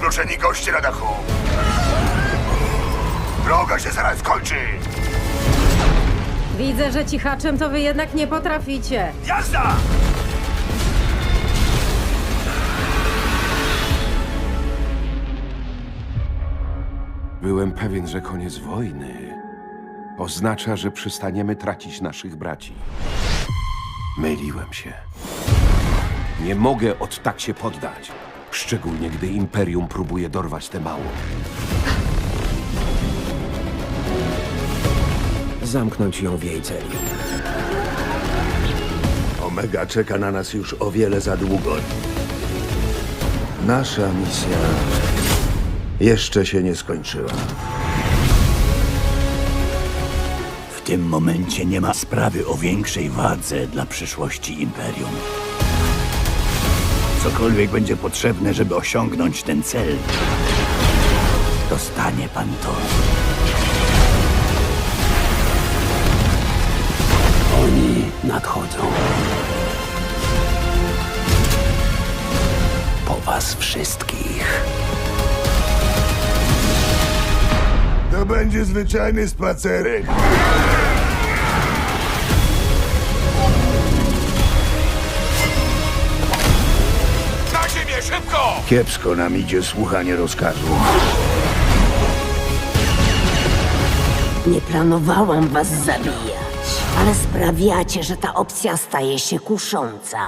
Nienaruszeni goście na dachu. Droga się zaraz skończy. Widzę, że cichaczem to wy jednak nie potraficie. Jazda! Byłem pewien, że koniec wojny oznacza, że przestaniemy tracić naszych braci. Myliłem się. Nie mogę od tak się poddać. Szczególnie gdy Imperium próbuje dorwać tę małą. Zamknąć ją w jej celi. Omega czeka na nas już o wiele za długo. Nasza misja jeszcze się nie skończyła. W tym momencie nie ma sprawy o większej wadze dla przyszłości Imperium. Cokolwiek będzie potrzebne, żeby osiągnąć ten cel, dostanie pan to. Oni nadchodzą. Po was wszystkich. To będzie zwyczajny spacerek. Szybko! Kiepsko nam idzie słuchanie rozkazu. Nie planowałam was zabijać, ale sprawiacie, że ta opcja staje się kusząca.